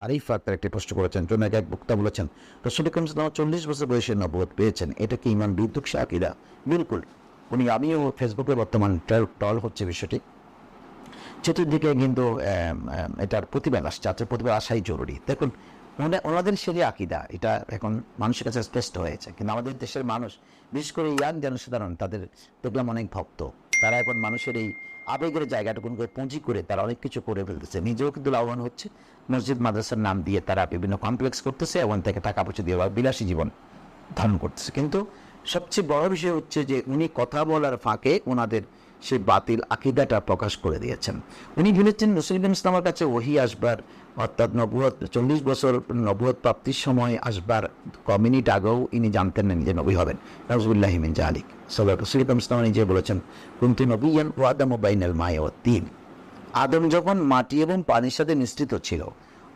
আরিফ আক্তার একটি প্রশ্ন করেছেন জন্য এক বক্তা বলেছেন রসুল করিম সাল্লাম চল্লিশ বছর বয়সে নবুয়ত পেয়েছেন। এটা কি ইমান বিদ্যুৎ আকিদা? বিলকুল। উনি, আমিও ফেসবুকে বর্তমান টল হচ্ছে বিষয়টি। চতুর্দিকে কিন্তু এটার প্রতিবাদ আসছে আচ্ছা প্রতিবাদ আসাই জরুরি। দেখুন ওনা- ওনাদের সেরে আকিদা, এটা এখন মানুষের কাছে স্পষ্ট হয়েছে। কিন্তু আমাদের দেশের মানুষ, বিশেষ করে ইয়াং জনসাধারণ, তাদের দেখলাম অনেক ভক্ত। তারা এখন মানুষের এই আবেগের জায়গাটুকুন করে পুঁজি করে তারা অনেক কিছু করে ফেলতেছে। নিজেও কিন্তু লাভবান হচ্ছে। মসজিদ, মাদ্রাসার নাম দিয়ে তারা বিভিন্ন কমপ্লেক্স করতেছে এবং থেকে টাকা পয়সা দিয়ে বিলাসী জীবন ধারণ করতেছে। কিন্তু সবচেয়ে বড় বিষয় হচ্ছে যে উনি কথা বলার ফাঁকে ওনাদের সেই বাতিল আকিদাটা প্রকাশ করে দিয়েছেন। উনি ভেবেছেন নসরুদ্দিন ইসলামের কাছে ওহি আসবার, অর্থাৎ নবুয়ত, চল্লিশ বছর নবুয়ত প্রাপ্তির সময় আসবার ক আগেও ইনি জানতেন না নিজে নবী হবেন। রাজবুল্লাহ হিমিন জালিক। সবাই রসুলিম ইসলাম নিজে বলেছেন, কুন্তি নবীন ওয়াদাম বাইনাল মায় তিন আদম যখন মাটি এবং পানির সাথে মিশ্রিত ছিল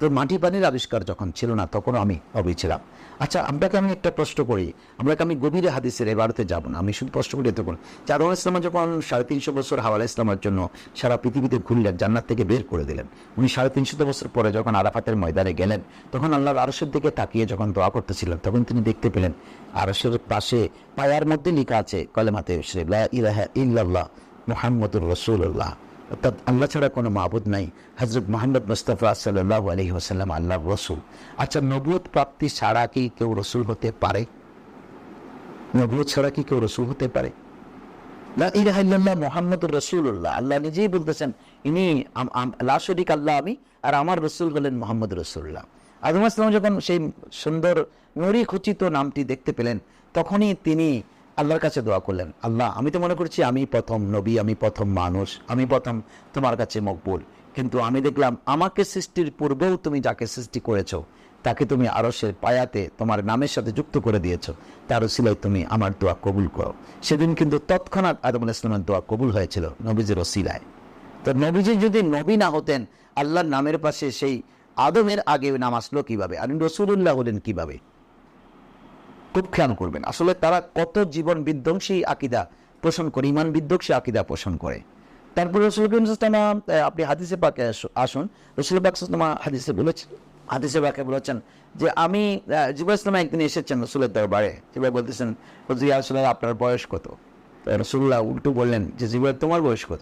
তো মাটি পানির আবিষ্কার যখন ছিল না তখন আমি অবি ছিলাম। আচ্ছা আপনাকে আমি একটা প্রশ্ন করি। আমরা আমি গভীরে হাদিসের এবারতে যাব না। আমি শুধু প্রশ্ন করি তখন চাদম ইসলাম যখন সাড়ে তিনশো বছর হাওয়ালা ইসলামের জন্য সারা পৃথিবীতে ঘুরলেন, জান্নাত থেকে বের করে দিলেন, উনি সাড়ে তিনশত বছর পরে যখন আরাফাতের ময়দানে গেলেন, তখন আল্লাহর আরশের দিকে তাকিয়ে যখন দোয়া করতেছিলেন, তখন তিনি দেখতে পেলেন, আরশের পাশে পায়ার মধ্যে লেখা আছে, কলেমাতে ইলাহা ইল্লাল্লাহ মুহাম্মদুর রসুল্লাহ অর্থাৎ আল্লাহ ছাড়া কোনো মাবুদ নাই হজরত মোহাম্মদ মুস্তফা সাল্লাহ আলহি ওসাল্লাম আল্লাহ রসুল আচ্ছা নবুয়ত প্রাপ্তি ছাড়া কি কেউ রসুল হতে পারে নবুয়ত ছাড়া কি কেউ রসুল হতে পারে ইলাহা ইল্লাল্লাহ মুহাম্মদুর আল্লাহ নিজেই বলতেছেন ইনি আম- আম- শরীক আল্লাহ আমি আর আমার রসুল হলেন মোহাম্মদ রসুল্লাহ আদম আসলাম যখন সেই সুন্দর নুরি খচিত নামটি দেখতে পেলেন, তখনই তিনি আল্লাহর কাছে দোয়া করলেন, আল্লাহ, আমি তো মনে করছি আমি প্রথম নবী, আমি প্রথম মানুষ, আমি প্রথম তোমার কাছে মকবুল। কিন্তু আমি দেখলাম আমাকে সৃষ্টির পূর্বেও তুমি যাকে সৃষ্টি করেছ, তাকে তুমি আরসের পায়াতে তোমার নামের সাথে যুক্ত করে দিয়েছ, তার সিলাই তুমি আমার দোয়া কবুল করো। সেদিন কিন্তু তৎক্ষণাৎ আদম ইসলামের দোয়া কবুল হয়েছিল নবীজির ওসিলায়। তো নবীজি যদি নবী না হতেন, আল্লাহর নামের পাশে সেই আদমের আগে নাম আসলো কীভাবে? আর রসুল্লাহ হলেন কীভাবে? খুব খেয়াল করবেন। আসলে তারা কত জীবন বিধ্বংসী আকিদা পোষণ করে, ইমান বিধ্বংসী আকিদা পোষণ করে। তারপর রসুল আপনি হাদিসে পাকে আস- আসুন। রসুল হাদিসে বলেছেন, হাদিসে পাকে বলেছেন যে, আমি জিবা ইসলাম একদিন এসেছেন রসুলের দরবারে। জিবাই বলতেছেন আসলে আপনার বয়স কত? রসুল্লাহ উল্টো বললেন যে জিবাই তোমার বয়স কত?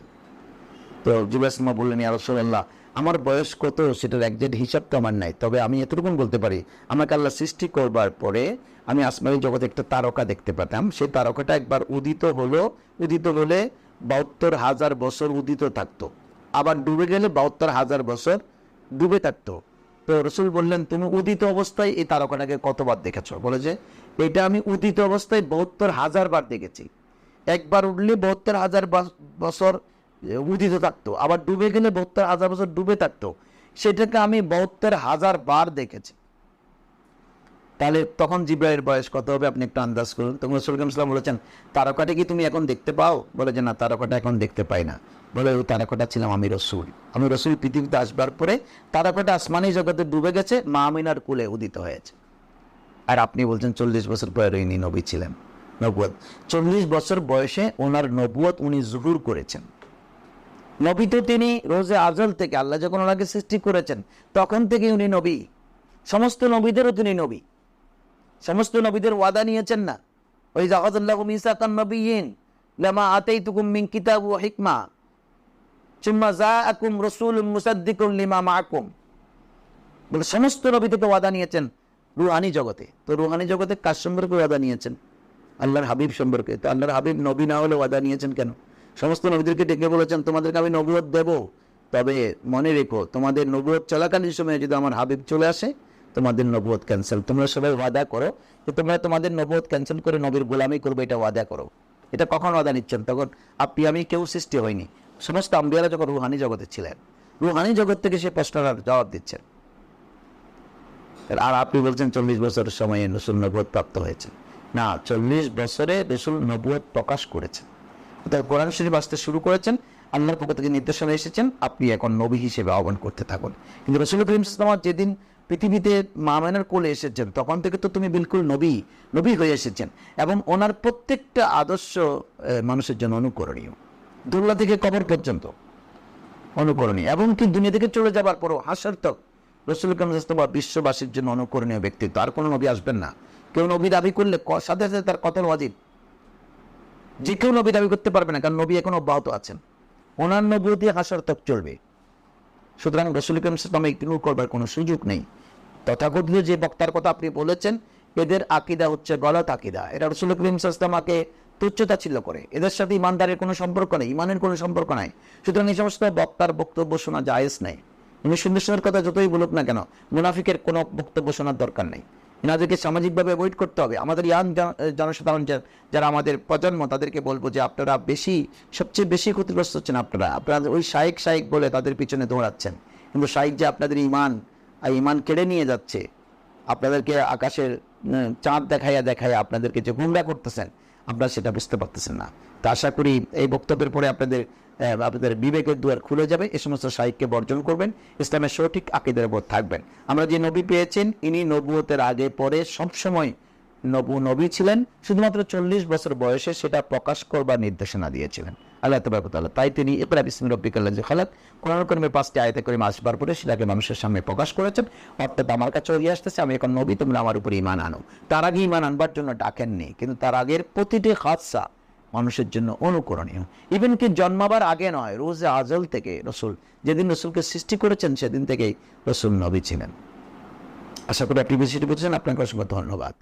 তো জিবাই ইসলামা বললেন, ইয়া রসুল্লাহ আমার বয়স কত সেটার একজ্যাক্ট হিসাব তো আমার নাই, তবে আমি এতটুকুন বলতে পারি, আমাকে আল্লাহ সৃষ্টি করবার পরে আমি আসমানি জগতে একটা তারকা দেখতে পেতাম, সেই তারকাটা একবার উদিত হলো, উদিত হলে বাহাত্তর হাজার বছর উদিত থাকতো, আবার ডুবে গেলে বাহাত্তর হাজার বছর ডুবে থাকতো। তো রসুল বললেন, তুমি উদিত অবস্থায় এই তারকাটাকে কতবার দেখেছ? বলে যে, এটা আমি উদিত অবস্থায় বাহাত্তর হাজার বার দেখেছি, একবার উঠলে বাহাত্তর হাজার বছর উদিত থাকতো আবার ডুবে গেলে বাহাত্তর হাজার বছর ডুবে থাকতো সেটাকে আমি বাহাত্তর হাজার বার দেখেছি। তাহলে তখন জিব্রাইয়ের বয়স কত হবে আপনি একটু আন্দাজ করুন। তখন রসুল ইসলাম বলেছেন, তারকাটা কি তুমি এখন দেখতে পাও? বলে যে না, তারকাটা এখন দেখতে পাই না। বলে ও তারকাটা ছিলাম আমি রসুল। আমি রসুল পৃথিবীতে আসবার পরে তারকাটা আসমানি জগতে ডুবে গেছে, মা আমিনার কুলে উদিত হয়েছে। আর আপনি বলছেন চল্লিশ বছর পরে ইনি নবী ছিলেন। নবুয়ত চল্লিশ বছর বয়সে ওনার নবুয়ত উনি জুহুর করেছেন। নবী তো তিনি রোজে আজল থেকে আল্লাহ যখন ওনাকে সৃষ্টি করেছেন, তখন থেকে উনি নবী। সমস্ত নবীদেরও তিনি নবী। সমস্ত নবীদের ওয়াদা নিয়েছেন না। ওই জাহাজুল্লাহ মিসাকান নবীন লামা আতেই তুকুম মিন কিতাব ও হিকমা চুম্মা জা আকুম রসুল মুসাদ্দিকুম লিমা মাকুম বলে সমস্ত নবী থেকে ওয়াদা নিয়েছেন রুহানি জগতে। তো রুহানি জগতে কার সম্পর্কে ওয়াদা নিয়েছেন? আল্লাহর হাবিব সম্পর্কে। তো আল্লাহর হাবিব নবী না হলে ওয়াদা নিয়েছেন কেন? সমস্ত নবীদেরকে ডেকে বলেছেন, তোমাদেরকে আমি নবুয়ত দেব। তবে মনে রেখো, তোমাদের নবুয়ত চলাকালীন সময়ে যদি আমার হাবিব চলে আসে, তোমাদের নবুয়ত ক্যান্সেল তোমরা সবাই ওয়াদা করো যে, তোমরা তোমাদের নবুয়ত ক্যান্সেল করে নবীর গোলামি করবে, এটা ওয়াদা করো। এটা কখন ওয়াদা নিচ্ছেন? তখন আপনি, আমি কেউ সৃষ্টি হয়নি সমস্ত আম্বিয়ারা যখন রুহানি জগতে ছিলেন, রুহানি জগৎ থেকে সে প্রশ্নটার জবাব দিচ্ছেন। আর আপনি বলছেন, চল্লিশ বছরের সময়ে রসুল নবুয়ত প্রাপ্ত হয়েছে না, চল্লিশ বছরে রসুল নবুয়ত প্রকাশ করেছেন। অর্থাৎ কোরআন শরীফ আসতে শুরু করেছেন, আল্লাহর পক্ষ থেকে নির্দেশনা এসেছেন, আপনি এখন নবী হিসেবে আহ্বান করতে থাকুন। কিন্তু রসুল করিম ইসলাম যেদিন পৃথিবীতে মামেনার কোলে এসেছেন, তখন থেকে তো তুমি বিলকুল নবী নবী হয়ে এসেছেন এবং ওনার প্রত্যেকটা আদর্শ মানুষের জন্য অনুকরণীয়। দুর্লা থেকে কবর পর্যন্ত অনুকরণীয় এবং কি দুনিয়া থেকে চলে যাবার পরও হাসার্থক রসুল ইসলাম বিশ্ববাসীর জন্য অনুকরণীয় ব্যক্তিত্ব আর কোনো নবী আসবেন না। কেউ নবী দাবি করলে সাথে সাথে তার কথা ওয়াজিব। যে কেউ নবী দাবি করতে পারবে না, কারণ নবী এখন অব্যাহত আছেন। ওনার নবী হাসার তক চলবে। সুতরাং রসুল করিম ইসলামে ইগনোর করবার কোনো সুযোগ নেই। তথাকথিত যে বক্তার কথা আপনি বলেছেন, এদের আকিদা হচ্ছে গলত আকিদা। এরা রসুল করিম ইসলামাকে তুচ্ছতা ছিল করে। এদের সাথে ইমানদারের কোনো সম্পর্ক নেই, ইমানের কোনো সম্পর্ক নাই। সুতরাং এই সমস্ত বক্তার বক্তব্য শোনা জায়েজ নেই। উনি সুন্দর সুন্দর কথা যতই বলুক না কেন, মুনাফিকের কোনো বক্তব্য শোনার দরকার নেই। এনাদেরকে সামাজিকভাবে অ্যাভয়েড করতে হবে। আমাদের ইয়াং জনসাধারণ যারা আমাদের প্রজন্ম, তাদেরকে বলব যে আপনারা বেশি, সবচেয়ে বেশি ক্ষতিগ্রস্ত হচ্ছেন আপনারা। আপনারা ওই শাইক শাইক বলে তাদের পিছনে দৌড়াচ্ছেন। কিন্তু শাইক যে আপনাদের ইমান আর ইমান কেড়ে নিয়ে যাচ্ছে, আপনাদেরকে আকাশের চাঁদ দেখাইয়া দেখাইয়া আপনাদেরকে যে গুমরা করতেছেন, আপনারা সেটা বুঝতে পারতেছেন না। তা আশা করি এই বক্তব্যের পরে আপনাদের আপনাদের বিবেকের দুয়ার খুলে যাবে এই সমস্ত সাহিত্যকে বর্জন করবেন, ইসলামের সঠিক আকিদের উপর থাকবেন। আমরা যে নবী পেয়েছেন, ইনি নবুয়তের আগে পরে সবসময় নবু নবী ছিলেন, শুধুমাত্র চল্লিশ বছর বয়সে সেটা প্রকাশ করবার নির্দেশনা দিয়েছিলেন। আল্লাহ তবারকতাল্লাহ তাই তিনি ইকরা বিসমি রব্বিকাল্লাহ যে খালাত কোরআন কর্মের পাঁচটি আয়তে করে আসবার পরে সেটাকে মানুষের সামনে প্রকাশ করেছেন। অর্থাৎ আমার কাছে এগিয়ে আসতেছে, আমি এখন নবী, তোমরা আমার উপর ইমান আনো। তার আগে ইমান আনবার জন্য ডাকেননি, কিন্তু তার আগের প্রতিটি হাদসা মানুষের জন্য অনুকরণীয়। ইভেন কি জন্মাবার আগে নয়, রোজে আজল থেকে রসুল, যেদিন রসুলকে সৃষ্টি করেছেন, সেদিন থেকেই রসুল নবী ছিলেন। আশা করি আপনি বিষয়টি বুঝছেন আপনাকে অসংখ্য ধন্যবাদ।